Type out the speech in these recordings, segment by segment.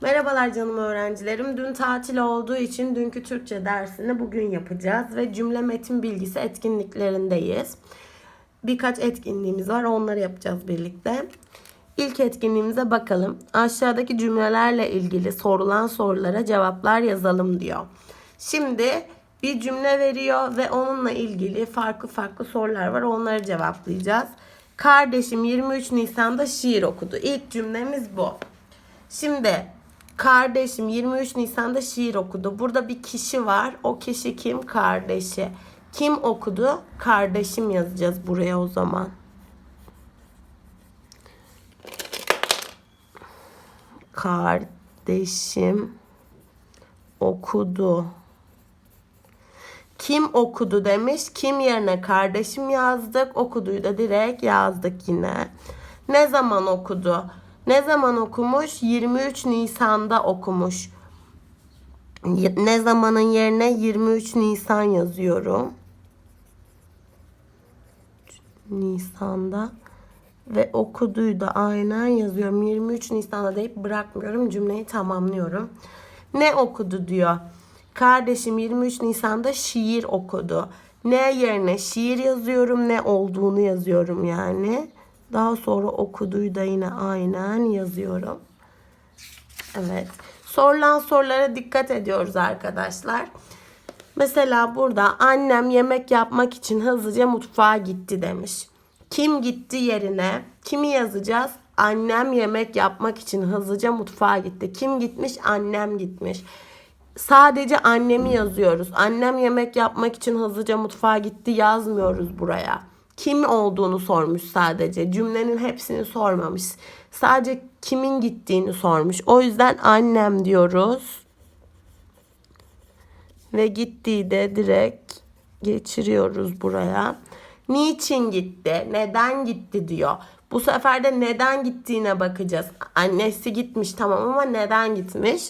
Merhabalar canım öğrencilerim. Dün tatil olduğu için dünkü Türkçe dersini bugün yapacağız ve cümle metin bilgisi etkinliklerindeyiz. Birkaç etkinliğimiz var. Onları yapacağız birlikte. İlk etkinliğimize bakalım. Aşağıdaki cümlelerle ilgili sorulan sorulara cevaplar yazalım diyor. Şimdi bir cümle veriyor ve onunla ilgili farklı farklı sorular var. Onları cevaplayacağız. Kardeşim 23 Nisan'da şiir okudu. İlk cümlemiz bu. Şimdi kardeşim 23 Nisan'da şiir okudu. Burada bir kişi var. O kişi kim? Kardeşi. Kim okudu? Kardeşim yazacağız buraya o zaman. Kardeşim okudu. Kim okudu demiş. Kim yerine kardeşim yazdık. Okuduyu da direkt yazdık yine. Ne zaman okudu? Ne zaman okumuş? 23 Nisan'da okumuş. Ne zamanın yerine 23 Nisan yazıyorum. Nisan'da ve okuduyu da aynen yazıyorum. 23 Nisan'da deyip bırakmıyorum. Cümleyi tamamlıyorum. Ne okudu diyor. Kardeşim 23 Nisan'da şiir okudu. Ne yerine şiir yazıyorum, ne olduğunu yazıyorum yani. Daha sonra okuduyu da yine aynen yazıyorum. Evet. Sorulan sorulara dikkat ediyoruz arkadaşlar. Mesela burada annem yemek yapmak için hızlıca mutfağa gitti demiş. Kim gitti yerine? Kimi yazacağız? Annem yemek yapmak için hızlıca mutfağa gitti. Kim gitmiş? Annem gitmiş. Sadece annemi yazıyoruz. Annem yemek yapmak için hızlıca mutfağa gitti yazmıyoruz buraya. Kim olduğunu sormuş sadece. Cümlenin hepsini sormamış. Sadece kimin gittiğini sormuş. O yüzden annem diyoruz. Ve gittiği de direkt geçiriyoruz buraya. Niçin gitti? Neden gitti diyor. Bu sefer de neden gittiğine bakacağız. Annesi gitmiş tamam ama neden gitmiş?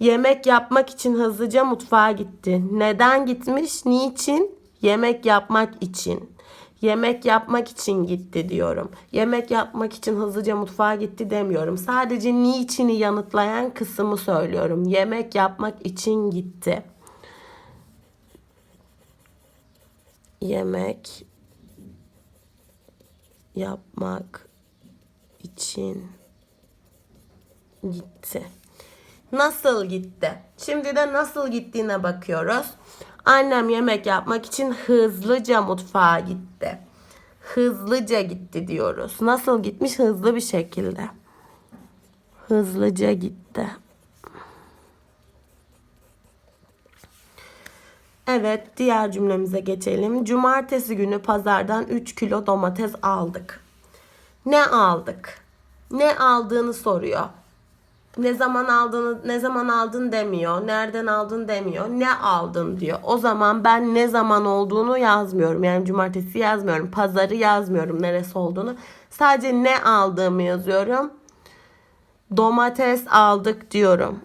Yemek yapmak için hızlıca mutfağa gitti. Neden gitmiş? Niçin? Yemek yapmak için. Yemek yapmak için gitti diyorum. Yemek yapmak için hızlıca mutfağa gitti demiyorum. Sadece niçini yanıtlayan kısmı söylüyorum. Yemek yapmak için gitti. Yemek yapmak için gitti. Nasıl gitti? Şimdi de nasıl gittiğine bakıyoruz. Annem yemek yapmak için hızlıca mutfağa gitti. Hızlıca gitti diyoruz. Nasıl gitmiş? Hızlı bir şekilde. Hızlıca gitti. Evet, diğer cümlemize geçelim. Cumartesi günü pazardan 3 kilo domates aldık. Ne aldık? Ne aldığını soruyor. Ne zaman aldığını, ne zaman aldın demiyor. Nereden aldın demiyor. Ne aldın diyor. O zaman ben ne zaman olduğunu yazmıyorum. Yani cumartesi yazmıyorum. Pazarı yazmıyorum neresi olduğunu. Sadece ne aldığımı yazıyorum. Domates aldık diyorum.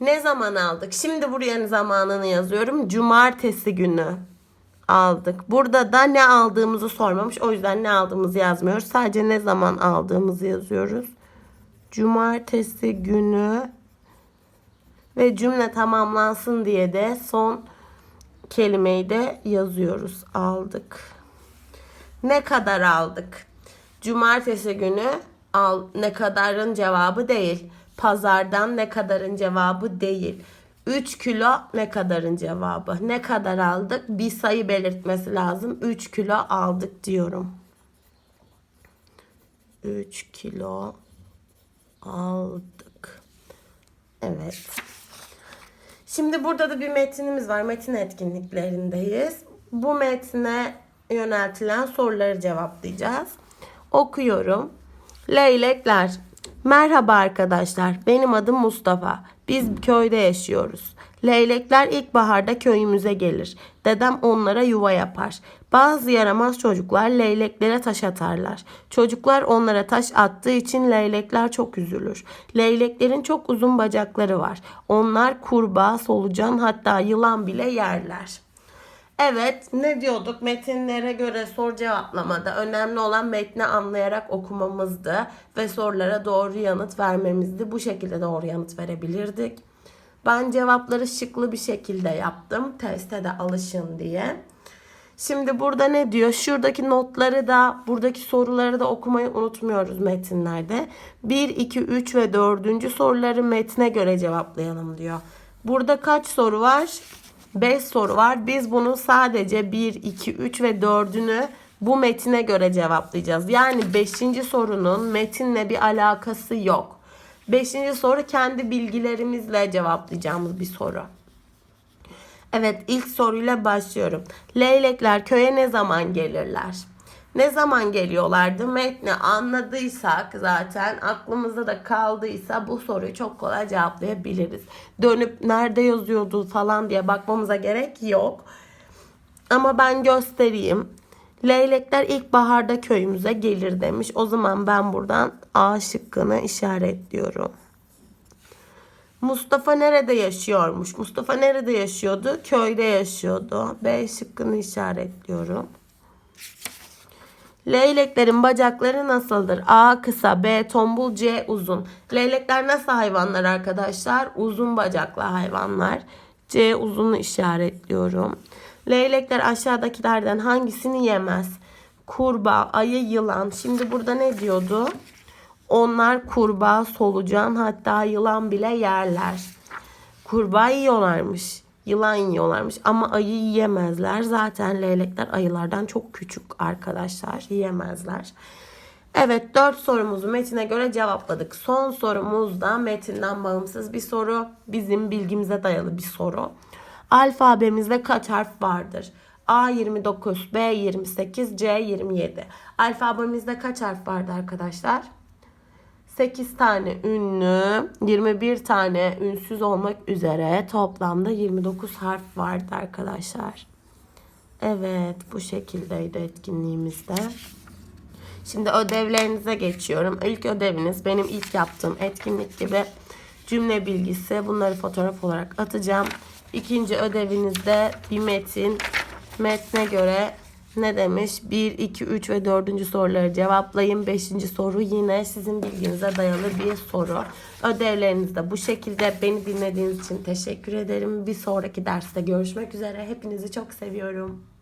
Ne zaman aldık? Şimdi buraya zamanını yazıyorum. Cumartesi günü aldık. Burada da ne aldığımızı sormamış. O yüzden ne aldığımızı yazmıyoruz. Sadece ne zaman aldığımızı yazıyoruz. Cumartesi günü ve cümle tamamlansın diye de son kelimeyi de yazıyoruz. Aldık. Ne kadar aldık? Cumartesi günü al ne kadarın cevabı değil. Pazardan ne kadarın cevabı değil. 3 kilo ne kadarın cevabı. Ne kadar aldık? Bir sayı belirtmesi lazım. 3 kilo aldık diyorum. 3 kilo aldık. Evet. Şimdi burada da bir metinimiz var. Metin etkinliklerindeyiz. Bu metne yöneltilen soruları cevaplayacağız. Okuyorum. Leylekler. Merhaba arkadaşlar. Benim adım Mustafa. Biz köyde yaşıyoruz. Leylekler ilkbaharda köyümüze gelir. Dedem onlara yuva yapar. Bazı yaramaz çocuklar leyleklere taş atarlar. Çocuklar onlara taş attığı için leylekler çok üzülür. Leyleklerin çok uzun bacakları var. Onlar kurbağa, solucan hatta yılan bile yerler. Evet ne diyorduk metinlere göre soru cevaplamada önemli olan metni anlayarak okumamızdı ve sorulara doğru yanıt vermemizdi. Bu şekilde doğru yanıt verebilirdik. Ben cevapları şıklı bir şekilde yaptım teste de alışın diye. Şimdi burada ne diyor? Şuradaki notları da buradaki soruları da okumayı unutmuyoruz metinlerde. 1, 2, 3 ve 4. soruları metne göre cevaplayalım diyor. Burada kaç soru var? 5 soru var. Biz bunu sadece 1, 2, 3 ve 4'ünü bu metine göre cevaplayacağız. Yani 5. sorunun metinle bir alakası yok. 5. soru kendi bilgilerimizle cevaplayacağımız bir soru. Evet ilk soruyla başlıyorum. Leylekler köye ne zaman gelirler? Ne zaman geliyorlardı? Metni anladıysak zaten aklımızda da kaldıysa bu soruyu çok kolay cevaplayabiliriz. Dönüp nerede yazıyordu falan diye bakmamıza gerek yok. Ama ben göstereyim. Leylekler ilkbaharda köyümüze gelir demiş. O zaman ben buradan A şıkkını işaretliyorum. Mustafa nerede yaşıyormuş? Mustafa nerede yaşıyordu? Köyde yaşıyordu. B şıkkını işaretliyorum. Leyleklerin bacakları nasıldır? A kısa, B tombul, C uzun. Leylekler nasıl hayvanlar arkadaşlar? Uzun bacaklı hayvanlar. C uzunu işaretliyorum. Leylekler aşağıdakilerden hangisini yemez? Kurbağa, ayı, yılan. Şimdi burada ne diyordu? Onlar kurbağa, solucan hatta yılan bile yerler. Kurbağa yiyorlarmış. Yılan yiyorlarmış ama ayı yiyemezler. Zaten leylekler ayılardan çok küçük arkadaşlar. Yiyemezler. Evet dört sorumuzu metine göre cevapladık. Son sorumuz da metinden bağımsız bir soru. Bizim bilgimize dayalı bir soru. Alfabemizde kaç harf vardır? A 29, B 28, C 27. Alfabemizde kaç harf vardı arkadaşlar? 8 tane ünlü, 21 tane ünsüz olmak üzere toplamda 29 harf vardı arkadaşlar. Evet, bu şekildeydi etkinliğimizde. Şimdi ödevlerinize geçiyorum. İlk ödeviniz benim ilk yaptığım etkinlik gibi cümle bilgisi. Bunları fotoğraf olarak atacağım. İkinci ödevinizde bir metin. Metne göre ne demiş? 1, 2, 3 ve 4. soruları cevaplayın. 5. soru yine sizin bilginize dayalı bir soru. Ödevleriniz de bu şekilde. Beni dinlediğiniz için teşekkür ederim. Bir sonraki derste görüşmek üzere. Hepinizi çok seviyorum.